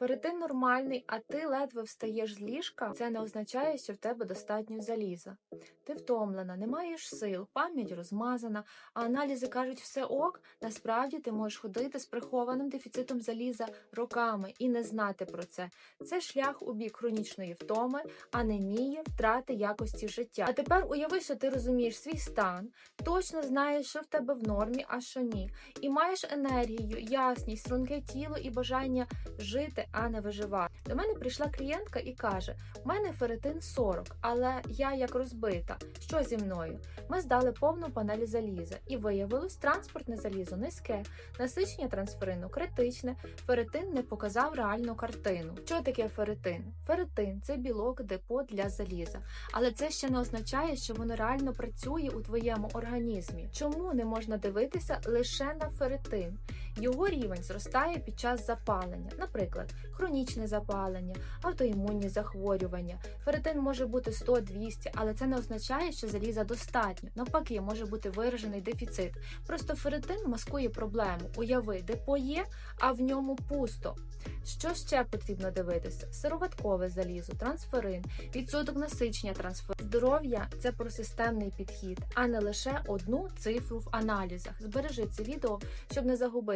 Ферритин нормальний, а ти ледве встаєш з ліжка. Це не означає, що в тебе достатньо заліза. Ти втомлена, не маєш сил, пам'ять розмазана, а аналізи кажуть все ок. Насправді ти можеш ходити з прихованим дефіцитом заліза роками і не знати про це. Це шлях у бік хронічної втоми, анемії, втрати якості життя. А тепер уяви, що ти розумієш свій стан, точно знаєш, що в тебе в нормі, а що ні, і маєш енергію, ясність, струнке тіло і бажання жити, а не виживати. До мене прийшла клієнтка і каже: у мене ферритин 40, але я як розбита. Що зі мною? Ми здали повну панель заліза, і виявилось, транспортне залізо низьке, насичення трансферину критичне. Ферритин не показав реальну картину. Що таке ферритин? Ферритин це білок депо для заліза, але це ще не означає, що воно реально працює у твоєму організмі. Чому не можна дивитися лише на ферритин? Його рівень зростає під час запалення, наприклад, хронічне запалення, автоімунні захворювання. Ферритин може бути 100-200, але це не означає, що заліза достатньо. Навпаки, може бути виражений дефіцит. Просто ферритин маскує проблему. Уяви, депо є, а в ньому пусто. Що ще потрібно дивитися? Сироваткове залізо, трансферин, відсоток насичення трансферину. Здоров'я це про системний підхід, а не лише одну цифру в аналізах. Збережи це відео, щоб не загубити.